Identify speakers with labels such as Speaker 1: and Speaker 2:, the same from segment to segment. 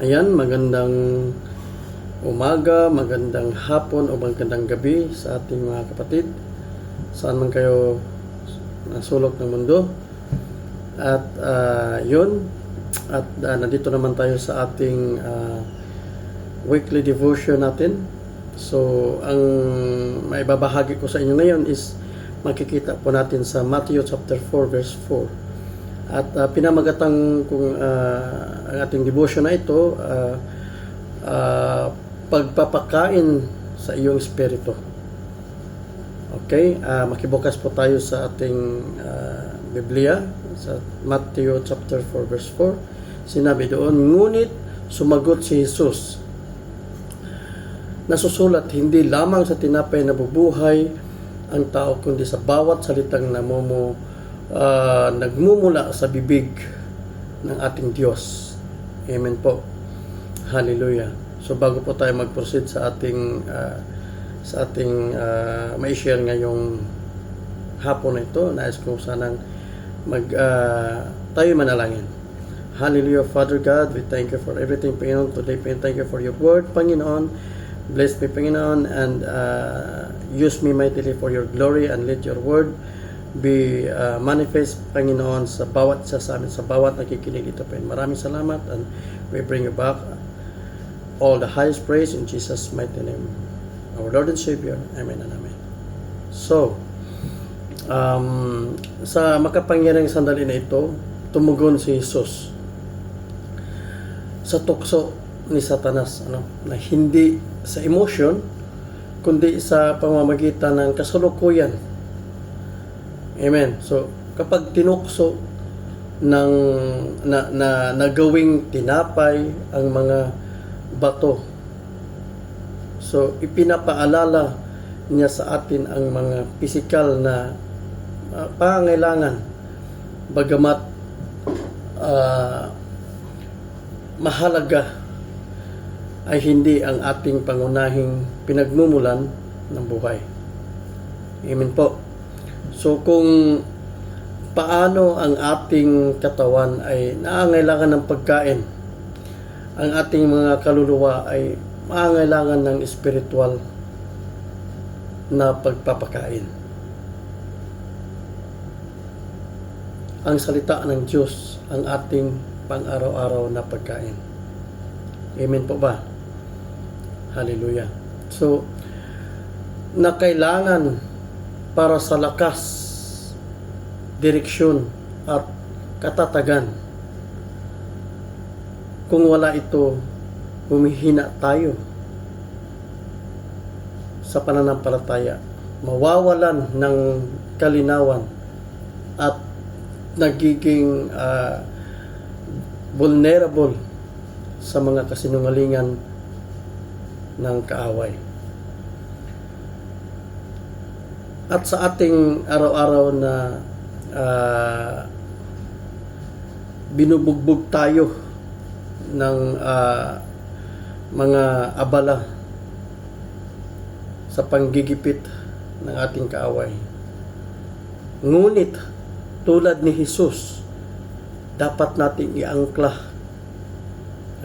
Speaker 1: Ayan, magandang umaga, magandang hapon o magandang gabi sa ating mga kapatid. Saan man kayo nasulok ng mundo. At ah, yun, at ah, nandito naman tayo sa ating ah, weekly devotion natin. So, ang maibabahagi ko sa inyo ngayon is makikita po natin sa Matthew chapter 4 verse 4. At uh, pinamagatang kung ah, ang ating devotion na ito, ah, ah, pagpapakain sa iyong espiritu. Okay, ah, makibukas po tayo sa ating ah, Biblia sa Matthew chapter 4 verse 4. Sinabi doon, ngunit sumagot si Jesus. Nasusulat, hindi lamang sa tinapay na bubuhay ang tao, kundi sa bawat salitang namomo, ah, nagmumula sa bibig ng ating Diyos. Amen po. Hallelujah. So bago po tayo mag-proceed sa ating ah, sa ating uh, mai-share ngayong hapon na ito, nais ko sanang mag ah, tayo manalangin. Hallelujah, Father God, we thank you for everything, Panginoon. Today, Panginoon, thank you for your word, Panginoon. Bless me, Panginoon, and uh, use me mightily for your glory and let your word be uh, manifest, Panginoon, sa bawat isa sa amin, sa bawat nakikinig dito, Panginoon. Maraming salamat and we bring you back all the highest praise in Jesus' mighty name. Our Lord and Savior. Amen and Amen. So, um, sa makapangyarang sandali na ito, tumugon si Jesus sa tukso ni Satanas ano na hindi sa emotion kundi sa pamamagitan ng kasalukuyan. Amen. So kapag tinukso ng na, na nagawing tinapay ang mga bato. So ipinapaalala niya sa atin ang mga pisikal na uh, pangangailangan bagamat ah, mahalaga ay hindi ang ating pangunahing pinagmumulan ng buhay. Amen po. So kung paano ang ating katawan ay nangangailangan ng pagkain, ang ating mga kaluluwa ay nangangailangan ng spiritual na pagpapakain. Ang salita ng Diyos ang ating pang-araw-araw na pagkain. Amen po ba? Hallelujah. So, na kailangan para sa lakas, direksyon at katatagan. Kung wala ito, humihina tayo sa pananampalataya. Mawawalan ng kalinawan at nagiging ah, vulnerable sa mga kasinungalingan ng kaaway. At sa ating araw-araw na ah, binubugbog tayo ng ah, mga abala sa panggigipit ng ating kaaway. Ngunit tulad ni Jesus, dapat nating iangkla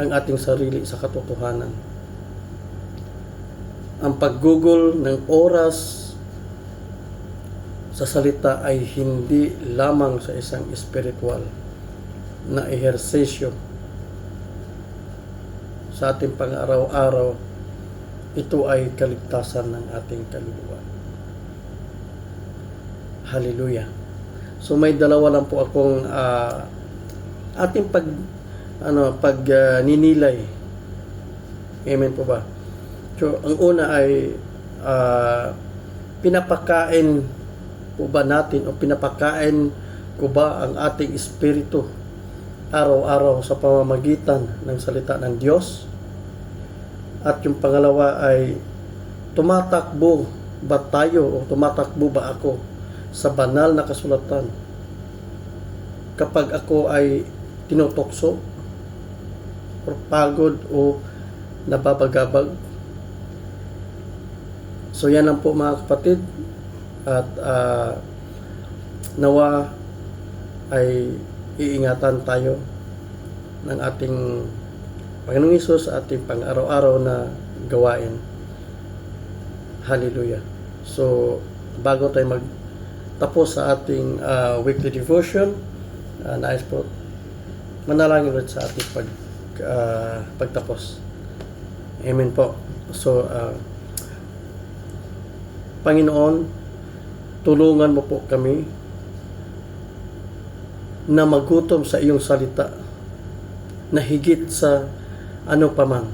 Speaker 1: ang ating sarili sa katotohanan. Ang paggugol ng oras sa salita ay hindi lamang sa isang espiritual na ehersesyo sa ating pang-araw-araw, ito ay kaligtasan ng ating kaluluwa. Hallelujah. So may dalawa lang po akong ah, ating pag ano pag ah, ninilay. Amen po ba? So ang una ay ah, pinapakain po ba natin o pinapakain ko ba ang ating espiritu araw-araw sa pamamagitan ng salita ng Diyos? At yung pangalawa ay tumatakbo ba tayo o tumatakbo ba ako sa banal na kasulatan kapag ako ay tinutokso o pagod o nababagabag. So yan lang po mga kapatid at ah, nawa ay iingatan tayo ng ating Panginoong Isus sa ating pang-araw-araw na gawain. Hallelujah. So, bago tayo magtapos sa ating ah, weekly devotion, uh, nais po manalangin ulit sa ating pag, ah, pagtapos. Amen po. So, ah, Panginoon, tulungan mo po kami na magutom sa iyong salita na higit sa ano paman.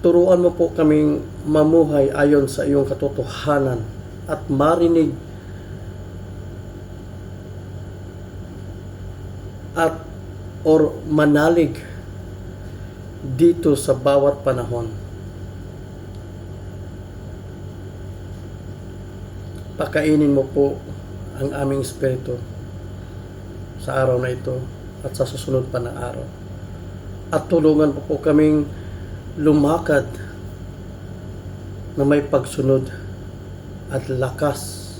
Speaker 1: Turuan mo po kaming mamuhay ayon sa iyong katotohanan at marinig at or manalig dito sa bawat panahon. Pakainin mo po ang aming espiritu sa araw na ito at sa susunod pa na araw. At tulungan po po kaming lumakad na may pagsunod at lakas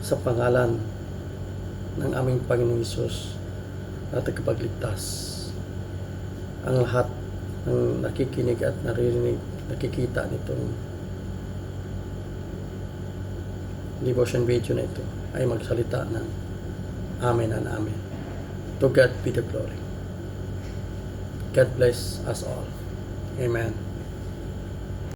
Speaker 1: sa pangalan ng aming Panginoong Isus at tagapagligtas. Ang lahat ng nakikinig at naririnig, nakikita nitong devotion video na ito ay magsalita ng Amen and Amen. To God be the glory. God bless us all. Amen.